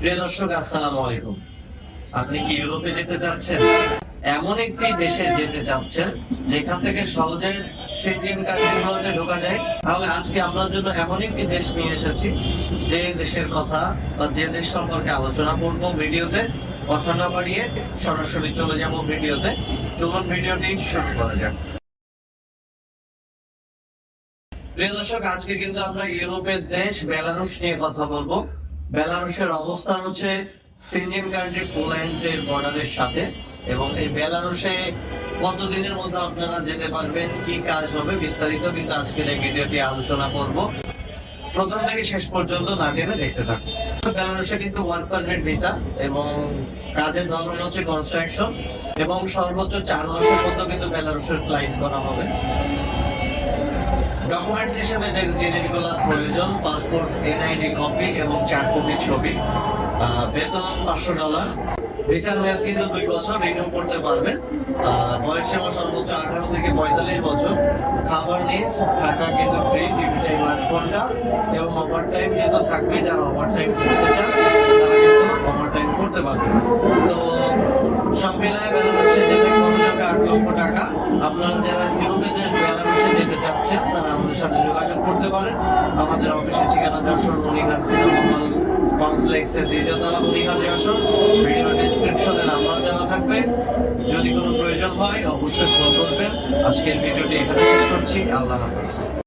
প্রিয় দর্শক, আসসালামু আলাইকুম। আপনি কি ইউরোপে যেতে চাচ্ছেন? এমন একটি দেশে যেতে চাচ্ছেন, যেখান থেকে সহজে সেনজেন কান্ট্রিগুলোতে ঢোকা যায়। তাহলে আজকে আপনার জন্য এমন একটি দেশ নিয়ে এসেছি, যে দেশের কথা বা যে দেশ সম্পর্কে আলোচনা করব ভিডিওতে। কথা না বাড়িয়ে সরাসরি চলে যাব ভিডিওতে। চলুন ভিডিওটি শুরু করা যাক। প্রিয় দর্শক, আজকে কিন্তু আমরা ইউরোপের দেশ বেলারুশ নিয়ে কথা বলব। বেলারুশের অবস্থান হচ্ছে সিনিয়ন কান্ট্রি পোল্যান্ডের বর্ডারের সাথে, এবং এই বেলারুশে কতদিনের মধ্যে আপনারা যেতে পারবেন, কি কাজ হবে বিস্তারিত কিন্তু আজকের এই ভিডিওটি আলোচনা করব। প্রথম থেকে শেষ পর্যন্ত না টেনে দেখতে থাকুন। বেলারুশে কিন্তু ওয়ার্ক পারমিট ভিসা এবং কাজের ধরন হচ্ছে কনস্ট্রাকশন এবং সর্বোচ্চ চার মাসের মধ্যে কিন্তু বেলারুশের ফ্লাইট করা হবে। ডকুমেন্টস হিসেবে যে জিনিসগুলো প্রয়োজন পাসপোর্ট এনআইডি কপি এবং চার কপি ছবি। বেতন পাঁচশো ডলার। ভিসার মেয়াদ কিন্তু দুই বছর রিনিউ করতে পারবেন। বয়স সীমা সর্বোচ্চ আঠারো থেকে পঁয়তাল্লিশ বছর। খাবার নিজ থাকা কিন্তু ফ্রি ডিউটি টাইম আট ঘণ্টা। এবং ওভার টাইম যেহেতু থাকবে যারা ওভার টাইম করতে চান, তারা ওভার টাইম করতে পারবে তো, সব মিলায় বেলারুশে যেতে খরচ হবে আট লক্ষ টাকা। আপনারা করতে পারেন। আমাদের অফিসের ঠিকানা যশোর মনিহার সিনেমা হল কমপ্লেক্সের দ্বিতীয় তলা মনিহার যশোর। ভিডিও ডিসক্রিপশনে নাম্বার দেওয়া থাকবে। যদি কোনো প্রয়োজন হয়, অবশ্যই ফোন করবেন। আজকের ভিডিওটি এখানে শেষ করছি। আল্লাহ হাফিজ।